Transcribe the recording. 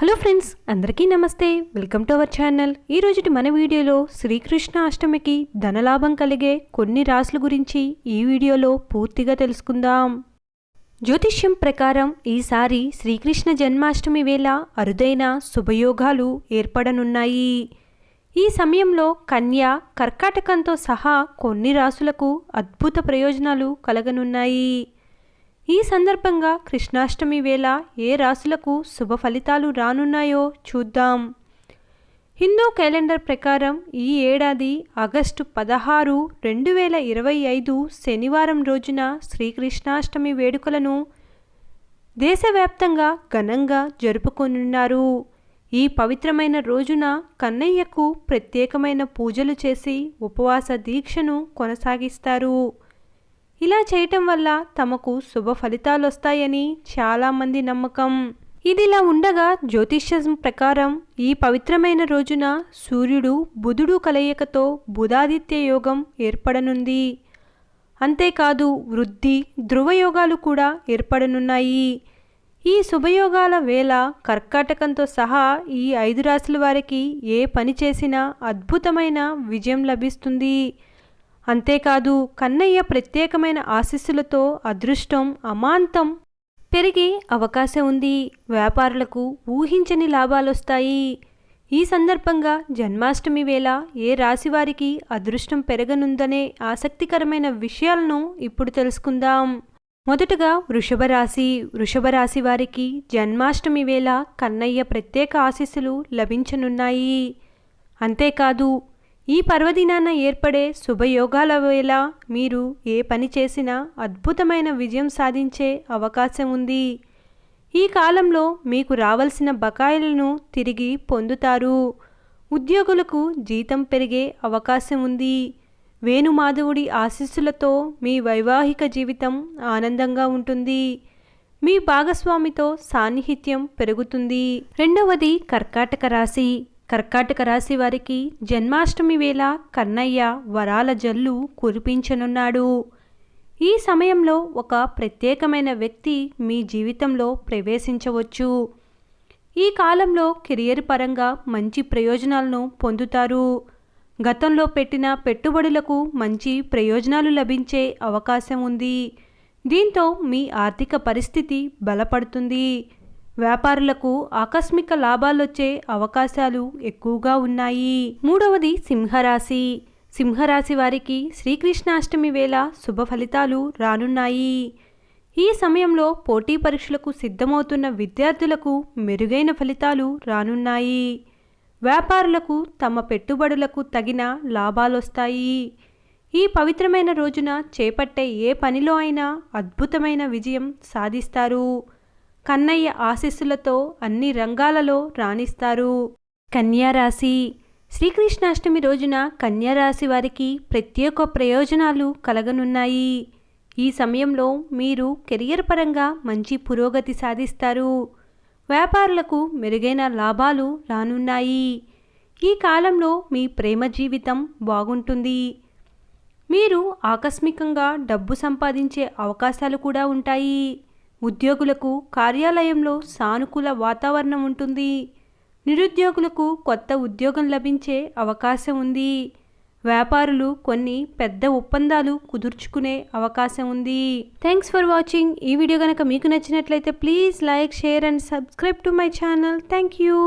Hello friends అందరికీ నమస్తే. Welcome to our channel. ఈ రోజుటి మన వీడియోలో శ్రీకృష్ణ అష్టమికి ధనలాభం కలిగే కొన్ని రాసుల గురించి ఈ వీడియోలో పూర్తిగా తెలుసుకుందాం. జ్యోతిష్యం ప్రకారం ఈసారి శ్రీకృష్ణ జన్మాష్టమి వేళ అరుదైన శుభయోగాలు ఏర్పడనున్నాయి. ఈ సమయంలో కన్య కర్కాటకంతో సహా కొన్ని రాసులకు అద్భుత ప్రయోజనాలు కలగనున్నాయి. ఈ సందర్భంగా కృష్ణాష్టమి వేళ ఏ రాశులకు శుభ ఫలితాలు రానున్నాయో చూద్దాం. హిందూ క్యాలెండర్ ప్రకారం ఈ ఏడాది ఆగస్టు పదహారు రెండు వేల ఇరవై ఐదు శనివారం రోజున శ్రీకృష్ణాష్టమి వేడుకలను దేశవ్యాప్తంగా ఘనంగా జరుపుకొనున్నారు. ఈ పవిత్రమైన రోజున కన్నయ్యకు ప్రత్యేకమైన పూజలు చేసి ఉపవాస దీక్షను కొనసాగిస్తారు. ఇలా చేయటం వల్ల తమకు శుభ ఫలితాలు వస్తాయని చాలామంది నమ్మకం. ఇదిలా ఉండగా జ్యోతిష్యం ప్రకారం ఈ పవిత్రమైన రోజున సూర్యుడు బుధుడు కలయికతో బుధాదిత్య యోగం ఏర్పడనుంది. అంతేకాదు వృద్ధి ధృవయోగాలు కూడా ఏర్పడనున్నాయి. ఈ శుభయోగాల వేళ కర్కాటకంతో సహా ఈ ఐదు రాశుల వారికి ఏ పని చేసినా అద్భుతమైన విజయం లభిస్తుంది. అంతేకాదు కన్నయ్య ప్రత్యేకమైన ఆశీస్సులతో అదృష్టం అమాంతం పెరిగే అవకాశం ఉంది. వ్యాపారులకు ఊహించని లాభాలొస్తాయి. ఈ సందర్భంగా జన్మాష్టమి వేళ ఏ రాశి వారికి అదృష్టం పెరగనుందనే ఆసక్తికరమైన విషయాలను ఇప్పుడు తెలుసుకుందాం. మొదటగా వృషభ రాశి. వృషభ రాశి వారికి జన్మాష్టమి వేళ కన్నయ్య ప్రత్యేక ఆశీస్సులు లభించనున్నాయి. అంతేకాదు ఈ పర్వదినాన ఏర్పడే శుభయోగాల వేళ మీరు ఏ పని చేసినా అద్భుతమైన విజయం సాధించే అవకాశం ఉంది ఈ కాలంలో మీకు రావాల్సిన బకాయిలను తిరిగి పొందుతారు. ఉద్యోగులకు జీతం పెరిగే అవకాశం ఉంది వేణుమాధవుడి ఆశీస్సులతో మీ వైవాహిక జీవితం ఆనందంగా ఉంటుంది. మీ భాగస్వామితో సాన్నిహిత్యం పెరుగుతుంది. రెండవది కర్కాటక రాశి. కర్కాటక రాశి వారికి జన్మాష్టమి వేళ కన్నయ్య వరాల జల్లు కురిపించనున్నాడు. ఈ సమయంలో ఒక ప్రత్యేకమైన వ్యక్తి మీ జీవితంలో ప్రవేశించవచ్చు. ఈ కాలంలో కెరియర్ పరంగా మంచి ప్రయోజనాలను పొందుతారు. గతంలో పెట్టిన పెట్టుబడులకు మంచి ప్రయోజనాలు లభించే అవకాశం ఉంది. దీంతో మీ ఆర్థిక పరిస్థితి బలపడుతుంది. వ్యాపారులకు ఆకస్మిక లాభాలొచ్చే అవకాశాలు ఎక్కువగా ఉన్నాయి. మూడవది సింహరాశి. సింహరాశి వారికి శ్రీకృష్ణాష్టమి వేళ శుభ ఫలితాలు రానున్నాయి. ఈ సమయంలో పోటీ పరీక్షలకు సిద్ధమవుతున్న విద్యార్థులకు మెరుగైన ఫలితాలు రానున్నాయి. వ్యాపారులకు తమ పెట్టుబడులకు తగిన లాభాలొస్తాయి. ఈ పవిత్రమైన రోజున చేపట్టే ఏ పనిలో అయినా అద్భుతమైన విజయం సాధిస్తారు. కన్నయ్య ఆశీస్సులతో అన్ని రంగాలలో రాణిస్తారు. కన్యారాశి. శ్రీకృష్ణాష్టమి రోజున కన్యారాశి వారికి ప్రత్యేక ప్రయోజనాలు కలగనున్నాయి. ఈ సమయంలో మీరు కెరియర్ పరంగా మంచి పురోగతి సాధిస్తారు. వ్యాపారులకు మెరుగైన లాభాలు రానున్నాయి. ఈ కాలంలో మీ ప్రేమ జీవితం బాగుంటుంది. మీరు ఆకస్మికంగా డబ్బు సంపాదించే అవకాశాలు కూడా ఉంటాయి. ఉద్యోగులకు కార్యాలయంలో సానుకూల వాతావరణం ఉంటుంది. నిరుద్యోగులకు కొత్త ఉద్యోగం లభించే అవకాశం ఉంది. వ్యాపారులు కొన్ని పెద్ద ఒప్పందాలు కుదుర్చుకునే అవకాశం ఉంది. థ్యాంక్స్ ఫర్ వాచింగ్ ఈ వీడియో కనుక మీకు నచ్చినట్లయితే please like share and subscribe to my channel. Thank you